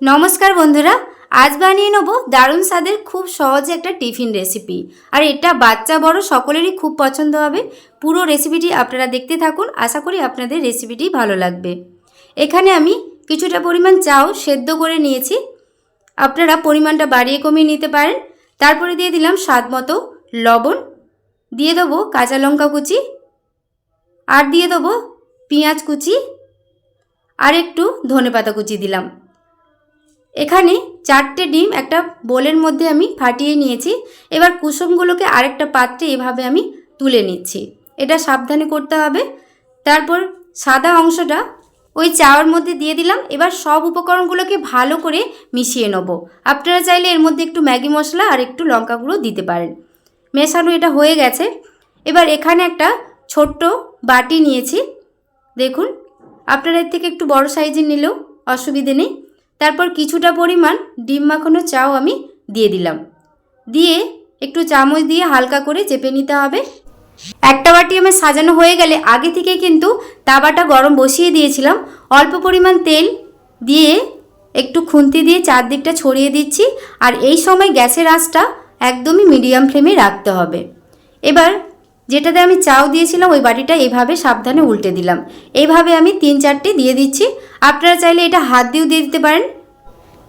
নমস্কার বন্ধুরা, আজ বানিয়ে নেব দারুণ স্বাদের খুব সহজে একটা টিফিন রেসিপি আর এটা বাচ্চা, বড় সকলেরই খুব পছন্দ হবে। পুরো রেসিপিটি আপনারা দেখতে থাকুন, আশা করি আপনাদের রেসিপিটি ভালো লাগবে। এখানে আমি কিছুটা পরিমাণ চাও সেদ্ধ করে নিয়েছি। আপনারা পরিমাণটা বাড়িয়ে কমিয়ে নিতে পারেন। তারপরে দিয়ে দিলাম স্বাদ মতো লবণ। দিয়ে দেবো কাঁচা লঙ্কা কুচি। আর দিয়ে দেবো পেঁয়াজ কুচি। আর একটু ধনেপাতা কুচি দিলাম। এখানে চারটে ডিম একটা বোলের মধ্যে আমি ফাটিয়ে নিয়েছি। এবার কুসুমগুলোকে আরেকটা পাত্রে এভাবে আমি তুলে নিচ্ছি। এটা সাবধানে করতে হবে। তারপর সাদা অংশটা ওই চাওয়ার মধ্যে দিয়ে দিলাম। এবার সব উপকরণগুলোকে ভালো করে মিশিয়ে নেব। আপনারা চাইলে এর মধ্যে একটু ম্যাগি মশলা আর একটু লঙ্কা গুঁড়ো দিতে পারেন। মেশানো এটা হয়ে গেছে। এবার এখানে একটা ছোট্ট বাটি নিয়েছি। দেখুন, আপনারা এর থেকে একটু বড় সাইজের নিলেও অসুবিধে নেই। তারপর কিছুটা পরিমাণ ডিম মাখানো চাও আমি দিয়ে দিলাম। দিয়ে একটু চামচ দিয়ে হালকা করে চেপে নিতে হবে। একটা বাটি আমার সাজানো হয়ে গেলে আগে থেকে কিন্তু তাওয়াটা গরম বসিয়ে দিয়েছিলাম। অল্প পরিমাণ তেল দিয়ে একটু খুন্তি দিয়ে চারদিকটা ছড়িয়ে দিচ্ছি আর এই সময় গ্যাসের আঁচটা একদমই মিডিয়াম ফ্লেমে রাখতে হবে। এবার যেটাতে আমি চাও দিয়েছিলাম, ওই বাটিটা এইভাবে সাবধানে উল্টে দিলাম। এইভাবে আমি তিন চারটে দিয়ে দিচ্ছি। আপনারা চাইলে এটা হাত দিয়েও দিয়ে দিতে পারেন।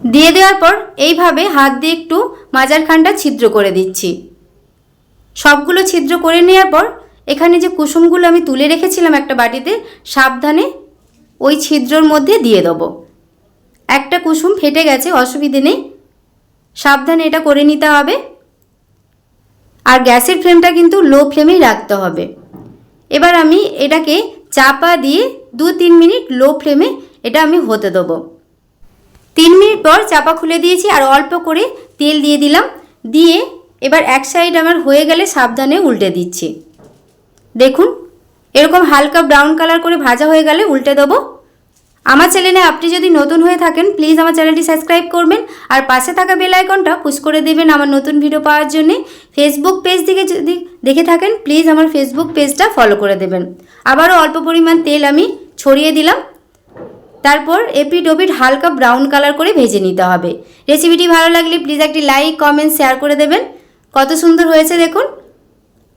দিয়ে দেওয়ার পর এইভাবে হাত দিয়ে একটু মাজারখানটা ছিদ্র করে দিচ্ছি। সবগুলো ছিদ্র করে নেওয়ার পর এখানে যে কুসুমগুলো আমি তুলে রেখেছিলাম একটা বাটিতে, সাবধানে ওই ছিদ্রর মধ্যে দিয়ে দেবো। একটা কুসুম ফেটে গেছে, অসুবিধে নেই। সাবধানে এটা করে নিতে হবে। আর গ্যাসের ফ্লেমটা কিন্তু লো ফ্লেমেই রাখতে হবে। এবার আমি এটাকে চাপা দিয়ে দু তিন মিনিট লো ফ্লেমে এটা আমি হতে দেবো। তিন মিনিট পর চাপা খুলে দিয়েছি আর অল্প করে তেল দিয়ে দিলাম। দিয়ে এবার এক সাইড আমার হয়ে গেলে সাবধানে উল্টে দিচ্ছি। দেখুন, এরকম হালকা ব্রাউন কালার করে ভাজা হয়ে গেলে উল্টে দেবো। আমার চ্যানেলে আপনি যদি নতুন হয়ে থাকেন প্লিজ আমার চ্যানেলটি সাবস্ক্রাইব করবেন আর পাশে থাকা বেল আইকনটা পুশ করে দেবেন আমার নতুন ভিডিও পাওয়ার জন্যে। ফেসবুক পেজ থেকে যদি দেখে থাকেন প্লিজ আমার ফেসবুক পেজটা ফলো করে দেবেন। আবারও অল্প পরিমাণ তেল আমি ছড়িয়ে দিলাম। তারপর এপিট ওপিট হালকা ব্রাউন কালার করে ভেজে নিতে হবে। রেসিপিটি ভালো লাগলে প্লিজ একটি লাইক কমেন্ট শেয়ার করে দেবেন। কত সুন্দর হয়েছে দেখুন।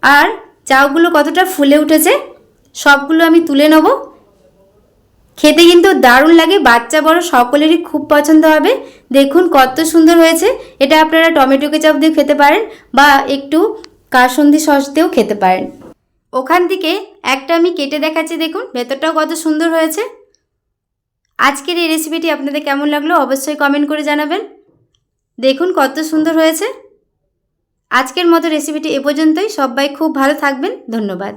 আর চাউগুলো কতটা ফুলে উঠেছে, সবগুলো আমি তুলে নেব। খেতে কিন্তু দারুণ লাগে, বাচ্চা বড় সকলেরই খুব পছন্দ হবে। দেখুন কত সুন্দর হয়েছে। এটা আপনারা টমেটো কেচাপ দিয়ে খেতে পারেন বা একটু কাসন্দি সস দিয়েও খেতে পারেন। ওখান থেকে একটা আমি কেটে দেখাচ্ছি, দেখুন। ভেতরটাও কত সুন্দর হয়েছে। আজকের এই রেসিপিটি আপনাদের কেমন লাগল অবশ্যই কমেন্ট করে জানাবেন। দেখুন কত সুন্দর হয়েছে। আজকের মতো রেসিপিটি এ পর্যন্তই। সবাই খুব ভালো থাকবেন। ধন্যবাদ।